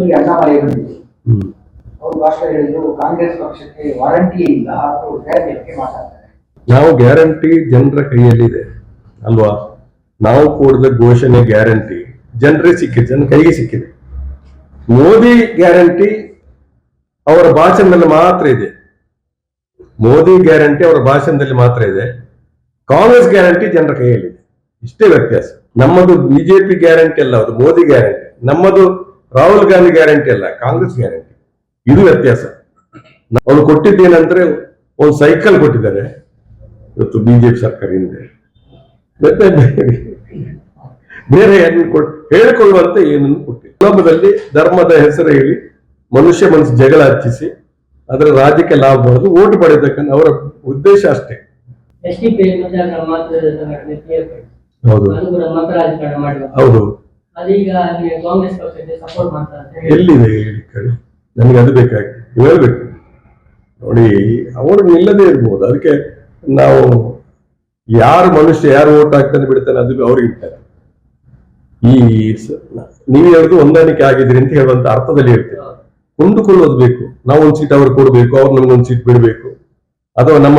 ಪುತ್ತೂರಿಗೆ ಅಣ್ಣಾಮಲೈ ಬಂದಿದೆ ಹ್ಮ್. ಅವ್ರು ಭಾಷಣ ಹೇಳಿದ್ರು ಕಾಂಗ್ರೆಸ್ ಪಕ್ಷಕ್ಕೆ ವಾರಂಟಿ ಇಲ್ಲ ಅವರು ಗ್ಯಾರಂಟಿ ಮಾತಾಡ್ತಾರೆ. ನಾವು ಗ್ಯಾರಂಟಿ ಜನರ ಕೈಯಲ್ಲಿದೆ ಅಲ್ವಾ? ನಾವು ಕೊಡಿದ ಘೋಷಣೆ ಗ್ಯಾರಂಟಿ ಜನರೇ ಸಿಕ್ಕಿದೆ ಜನ ಕೈಗೆ ಸಿಕ್ಕಿದೆ. ಮೋದಿ ಗ್ಯಾರಂಟಿ ಅವರ ಭಾಷಣದಲ್ಲಿ ಮಾತ್ರ ಇದೆ. ಮೋದಿ ಗ್ಯಾರಂಟಿ ಅವರ ಭಾಷಣದಲ್ಲಿ ಮಾತ್ರ ಇದೆ. ಕಾಂಗ್ರೆಸ್ ಗ್ಯಾರಂಟಿ ಜನರ ಕೈಯಲ್ಲಿದೆ. ಇಷ್ಟೇ ವ್ಯತ್ಯಾಸ. ನಮ್ಮದು ಬಿಜೆಪಿ ಗ್ಯಾರಂಟಿ ಅಲ್ಲ ಅದು ಮೋದಿ ಗ್ಯಾರಂಟಿ ನಮ್ಮದು ರಾಹುಲ್ ಗಾಂಧಿ ಗ್ಯಾರಂಟಿ ಅಲ್ಲ ಕಾಂಗ್ರೆಸ್ ಗ್ಯಾರಂಟಿ. ಇದು ವ್ಯತ್ಯಾಸ. ಅವ್ರು ಕೊಟ್ಟಿದ್ದೇನಂದ್ರೆ ಒಂದು ಸೈಕಲ್ ಕೊಟ್ಟಿದ್ದಾರೆ. ಇವತ್ತು ಬಿಜೆಪಿ ಸರ್ಕಾರ ಹಿಂದೆ. ಬೇರೆ ಏನು ಹೇಳಿಕೊಳ್ಳುವಂತೆ ಏನನ್ನು ಕೊಟ್ಟಿಲ್ಲ. ಸುಲಭದಲ್ಲಿ ಧರ್ಮದ ಹೆಸರು ಹೇಳಿ ಮನುಷ್ಯ ಮನಸ್ಸು ಜಗಳ ಹಚ್ಚಿಸಿ ಅದರ ರಾಜ್ಯಕ್ಕೆ ಲಾಭ ಬರೋದು ಓಟ್ ಪಡೆಯತಕ್ಕಂಥ ಅವರ ಉದ್ದೇಶ ಅಷ್ಟೇ. ಹೌದು. ಹೌದು. ಅದೀಗ ನೀವು ಕಾಂಗ್ರೆಸ್ ಪಕ್ಷಕ್ಕೆ ಸಪೋರ್ಟ್ ಮಾಡ್ತಾರೆ ಅಂತ ಹೇಳಿ. ಎಲ್ಲಿದೆ ಹೇಳಿ ಕಡೆ? ನನಗೆ ಅದು ಬೇಕಾಗಿ. ನೀವು ಹೇಳ್ಬೇಕು. ನೋಡಿ ಅವರು ನಿಲ್ಲದೇ ಇರ್ಬೋದು. ಅದಕ್ಕೆ ನಾವು ಯಾರು ಮನುಷ್ಯ ಯಾರು ಓಟ್ ಹಾಕ್ತಾನೆ ಬಿಡ್ತಾನೆ ಅದು ಅವ್ರಿಗೆ ಇರ್ತಾರೆ. ಈ ನೀವು ಹೇಳುದು ಹೊಂದಾಣಿಕೆ ಆಗಿದ್ರಿ ಅಂತ ಹೇಳುವಂತ ಅರ್ಥದಲ್ಲಿ ಹೇಳ್ತೇವೆ ಕೊಂಡುಕೊಳ್ಳೋದು ಬೇಕು. ನಾವು ಒಂದು ಸೀಟ್ ಅವ್ರು ಕೊಡಬೇಕು ಅವ್ರು ನಮ್ಗೊಂದು ಸೀಟ್ ಬಿಡಬೇಕು. ಅಥವಾ ನಮ್ಮ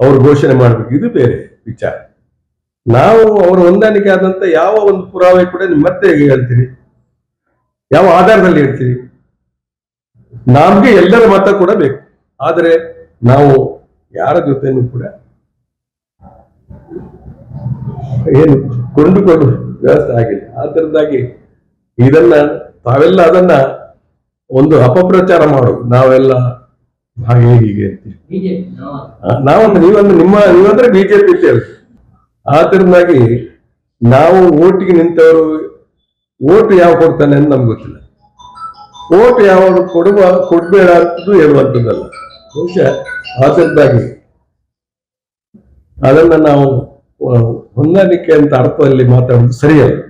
ಅವ್ರು ಘೋಷಣೆ ಮಾಡಬೇಕು. ಇದು ಬೇರೆ ವಿಚಾರ. ನಾವು ಅವರ ಹೊಂದಾಣಿಕೆ ಆದಂತ ಯಾವ ಒಂದು ಪುರಾವೆ ಕೂಡ ನಿಮ್ಮ ಮತ್ತೆ ಹೇಳ್ತೀರಿ ಯಾವ ಆಧಾರದಲ್ಲಿ ಹೇಳ್ತೀರಿ ನಮ್ಗೆ ಎಲ್ಲರ ಮತ ಕೂಡ ಬೇಕು. ಆದರೆ ನಾವು ಯಾರ ಜೊತೆನೂ ಕೂಡ ಏನು ಕೊಂಡುಕೊಂಡು ವ್ಯವಸ್ಥೆ ಆಗಿಲ್ಲ. ಆದ್ದರಿಂದಾಗಿ ಇದನ್ನ ತಾವೆಲ್ಲ ಅದನ್ನ ಒಂದು ಅಪಪ್ರಚಾರ ಮಾಡೋದು ನಾವೆಲ್ಲ ಹಾಗೆ ಹೀಗೆ ಅಂತೀವಿ. ನೀವಂದ್ರೆ ಆ, ನಾವೊಂದು ನೀವೊಂದು ನಿಮ್ಮ ನೀವಂದ್ರೆ ಬಿಜೆಪಿ ಅಂತ ಆದ್ದರಿಂದಾಗಿ ನಾವು ಓಟಿಗೆ ನಿಂತವರು ಓಟು ಯಾವ ಕೊಡ್ತಾನೆ ಅಂತ ನಮ್ಗೆ ಗೊತ್ತಿಲ್ಲ. ಓಟ್ ಯಾವ ಕೊಡುವ ಕೊಡ್ಬೇಡ ಅಂತದ್ದು ಹೇಳುವಂಥದ್ದಲ್ಲ. ಬಹುಶಃ ಆದ್ದರಿಂದಾಗಿ ಅದನ್ನ ನಾವು ಹೊಂದಾಣಿಕೆ ಅಂತ ಅರ್ಥದಲ್ಲಿ ಮಾತಾಡೋದು ಸರಿಯಲ್ಲ.